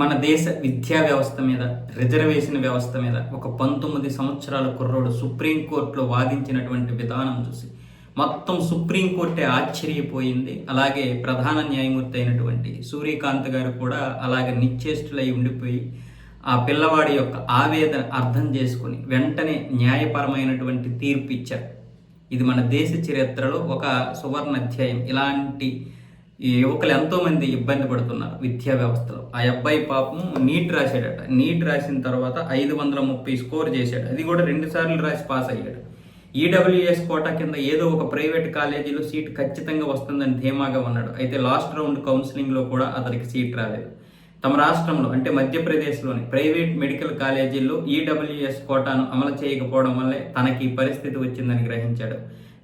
మన దేశ విద్యా వ్యవస్థ మీద రిజర్వేషన్ వ్యవస్థ మీద ఒక పంతొమ్మిది సంవత్సరాల కుర్రోడు సుప్రీంకోర్టులో వాదించినటువంటి విధానం చూసి మొత్తం సుప్రీంకోర్టే ఆశ్చర్యపోయింది. అలాగే ప్రధాన న్యాయమూర్తి అయినటువంటి సూర్యకాంత్ గారు కూడా అలాగే నిశ్చేష్టులై ఉండిపోయి ఆ పిల్లవాడి యొక్క ఆవేదన అర్థం చేసుకుని వెంటనే న్యాయపరమైనటువంటి తీర్పు ఇచ్చారు. ఇది మన దేశ చరిత్రలో ఒక సువర్ణ అధ్యాయం. ఇలాంటి ఈ యువకులు ఎంతోమంది ఇబ్బంది పడుతున్నారు విద్యా వ్యవస్థలో. ఆ అబ్బాయి పాపం నీట్ రాశాడట. నీట్ రాసిన తర్వాత ఐదు వందల ముప్పై స్కోర్ చేశాడు. అది కూడా రెండు సార్లు రాసి పాస్ అయ్యాడు. ఈడబ్ల్యూఎస్ కోటా కింద ఏదో ఒక ప్రైవేట్ కాలేజీలో సీట్ ఖచ్చితంగా వస్తుందని ధీమాగా ఉన్నాడు. అయితే లాస్ట్ రౌండ్ కౌన్సిలింగ్లో కూడా అతనికి సీట్ రాలేదు. తమ రాష్ట్రంలో అంటే మధ్యప్రదేశ్లోని ప్రైవేట్ మెడికల్ కాలేజీల్లో ఈడబ్ల్యూఎస్ కోటాను అమలు చేయకపోవడం వల్లే తనకి ఈ పరిస్థితి వచ్చిందని గ్రహించాడు.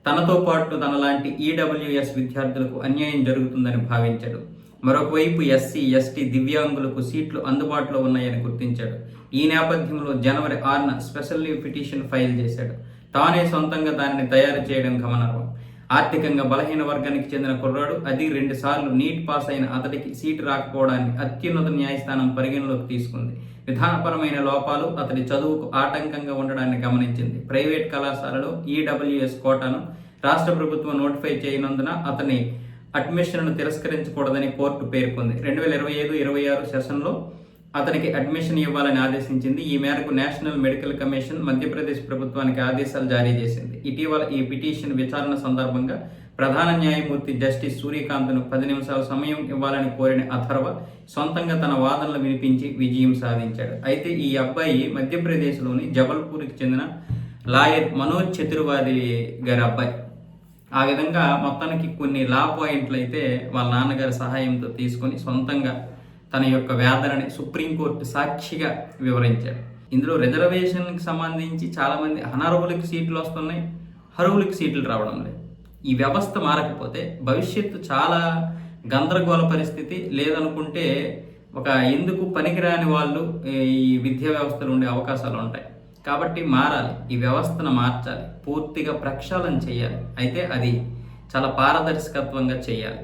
తనతో పాటు తనలాంటి ఈడబ్ల్యూఎస్ విద్యార్థులకు అన్యాయం జరుగుతుందని భావించాడు. మరొకవైపు ఎస్సీ ఎస్టీ దివ్యాంగులకు సీట్లు అందుబాటులో ఉన్నాయని గుర్తించాడు. ఈ నేపథ్యంలో జనవరి ఆరున స్పెషల్ లీవ్ పిటిషన్ ఫైల్ చేశాడు. తానే సొంతంగా దానిని తయారు చేయడం గమనార్హం. ఆర్థికంగా బలహీన వర్గానికి చెందిన కుర్రాడు అది రెండుసార్లు నీట్ పాస్ అయిన అతడికి సీటు రాకపోవడాన్ని అత్యున్నత న్యాయస్థానం పరిగణలోకి తీసుకుంది. విధానపరమైన లోపాలు అతడి చదువుకు ఆటంకంగా ఉండడాన్ని గమనించింది. ప్రైవేట్ కళాశాలలో ఈడబ్ల్యూఎస్ కోటాను రాష్ట్ర ప్రభుత్వం నోటిఫై చేయనందున అతని అడ్మిషన్ను తిరస్కరించకూడదని కోర్టు పేర్కొంది. రెండు వేల ఇరవై ఐదు ఇరవై ఆరు సెషన్లో అతనికి అడ్మిషన్ ఇవ్వాలని ఆదేశించింది. ఈ మేరకు నేషనల్ మెడికల్ కమిషన్ మధ్యప్రదేశ్ ప్రభుత్వానికి ఆదేశాలు జారీ చేసింది. ఇటీవల ఈ పిటిషన్ విచారణ సందర్భంగా ప్రధాన న్యాయమూర్తి జస్టిస్ సూర్యకాంత్ను పది నిమిషాల సమయం ఇవ్వాలని కోరిన అథర్వ సొంతంగా తన వాదనలు వినిపించి విజయం సాధించాడు. అయితే ఈ అబ్బాయి మధ్యప్రదేశ్లోని జబల్పూర్కి చెందిన లాయర్ మనోజ్ చతుర్వాది గారి అబ్బాయి. ఆ విధంగా మొత్తానికి కొన్ని లా పాయింట్లు అయితే వాళ్ళ నాన్నగారి సహాయంతో తీసుకొని సొంతంగా తన యొక్క వేదనని సుప్రీంకోర్టు సాక్షిగా వివరించాడు ఇందులో రిజర్వేషన్కి సంబంధించి చాలామంది అనర్హులకు సీట్లు వస్తున్నాయి అర్హులకి సీట్లు రావడం లేదు. ఈ వ్యవస్థ మారకపోతే భవిష్యత్తు చాలా గందరగోళ పరిస్థితి లేదనుకుంటే ఒక ఎందుకు పనికిరాని వాళ్ళు ఈ విద్యా వ్యవస్థలో ఉండే అవకాశాలు ఉంటాయి. కాబట్టి మారాలి ఈ వ్యవస్థను మార్చాలి పూర్తిగా ప్రక్షాళన చేయాలి. అయితే అది చాలా పారదర్శకత్వంగా చేయాలి.